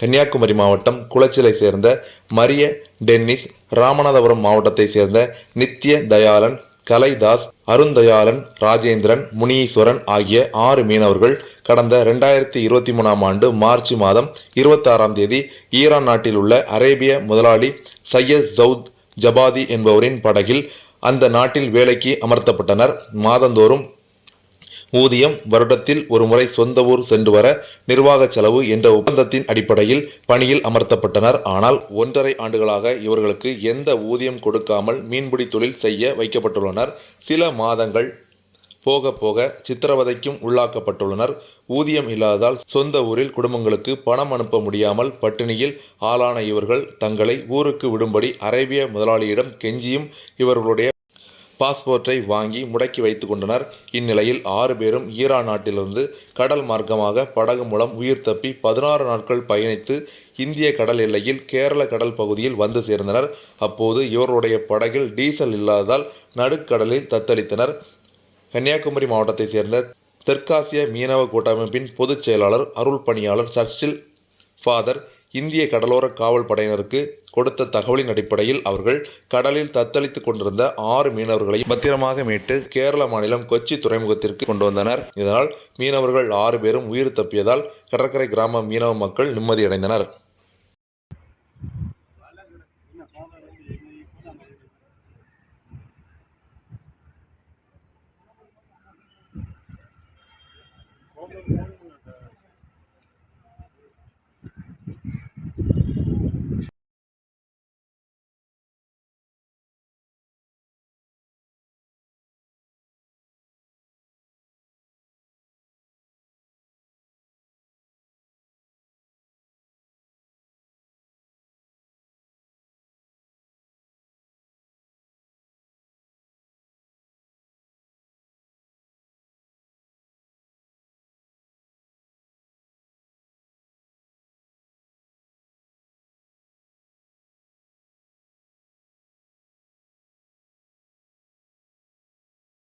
கன்னியாகுமரி மாவட்டம் குளச்சலை சேர்ந்த மரிய டென்னிஸ் ராமநாதபுரம் மாவட்டத்தை சேர்ந்த நித்ய தயாளன் கலைதாஸ் அருந்தயாளன் ராஜேந்திரன் முனீஸ்வரன் ஆகிய ஆறு மீனவர்கள் கடந்த ரெண்டாயிரத்தி இருபத்தி மூணாம் ஆண்டு மார்ச் மாதம் இருபத்தாறாம் தேதி ஈரான் நாட்டில் உள்ள அரேபிய முதலாளி சையத் ஜவுத் ஜபாதி என்பவரின் படகில் அந்த நாட்டில் வேலைக்கு அமர்த்தப்பட்டனர். மாதந்தோறும் ஊதியம் வருடத்தில் ஒருமுறை சொந்த ஊர் சென்று வர நிர்வாக செலவு என்ற ஒப்பந்தத்தின் அடிப்படையில் பணியில் அமர்த்தப்பட்டனர். ஆனால் ஒன்றரை ஆண்டுகளாக இவர்களுக்கு எந்த ஊதியம் கொடுக்காமல் மீன்பிடி தொழில் செய்ய வைக்கப்பட்டுள்ளனர். சில மாதங்கள் போக போக சித்திரவதைக்கும் உள்ளாக்கப்பட்டுள்ளனர். ஊதியம் இல்லாததால் சொந்த ஊரில் குடும்பங்களுக்கு பணம் அனுப்ப முடியாமல் பட்டினியில் ஆளான இவர்கள் தங்களை ஊருக்கு விடும்படி அரேபிய முதலாளியிடம் கெஞ்சியும் இவர்களுடைய பாஸ்போர்ட்டை வாங்கி முடக்கி வைத்துக் கொண்டனர். இந்நிலையில் ஆறு பேரும் ஈரான் நாட்டிலிருந்து கடல் மார்க்கமாக படகு மூலம் உயிர் தப்பி பதினாறு நாட்கள் பயணித்து இந்திய கடல் எல்லையில் கேரள கடல் பகுதியில் வந்து சேர்ந்தனர். அப்போது இவருடைய படகில் டீசல் இல்லாததால் நடுக்கடலில் தத்தளித்தனர். கன்னியாகுமரி மாவட்டத்தை சேர்ந்த தெற்காசிய மீனவ கூட்டமைப்பின் பொதுச் செயலாளர் அருள் பணியாளர் சர்ச்சில் ஃபாதர் இந்திய கடலோர காவல் படையினருக்கு கொடுத்த தகவலின் அடிப்படையில் அவர்கள் கடலில் தத்தளித்துக் கொண்டிருந்த ஆறு மீனவர்களை பத்திரமாக மீட்டு கேரள மாநிலம் கொச்சி துறைமுகத்திற்கு கொண்டு வந்தனர். இதனால் மீனவர்கள் ஆறு பேரும் உயிர் தப்பியதால் கடற்கரை கிராம மீனவ மக்கள் நிம்மதியடைந்தனர்.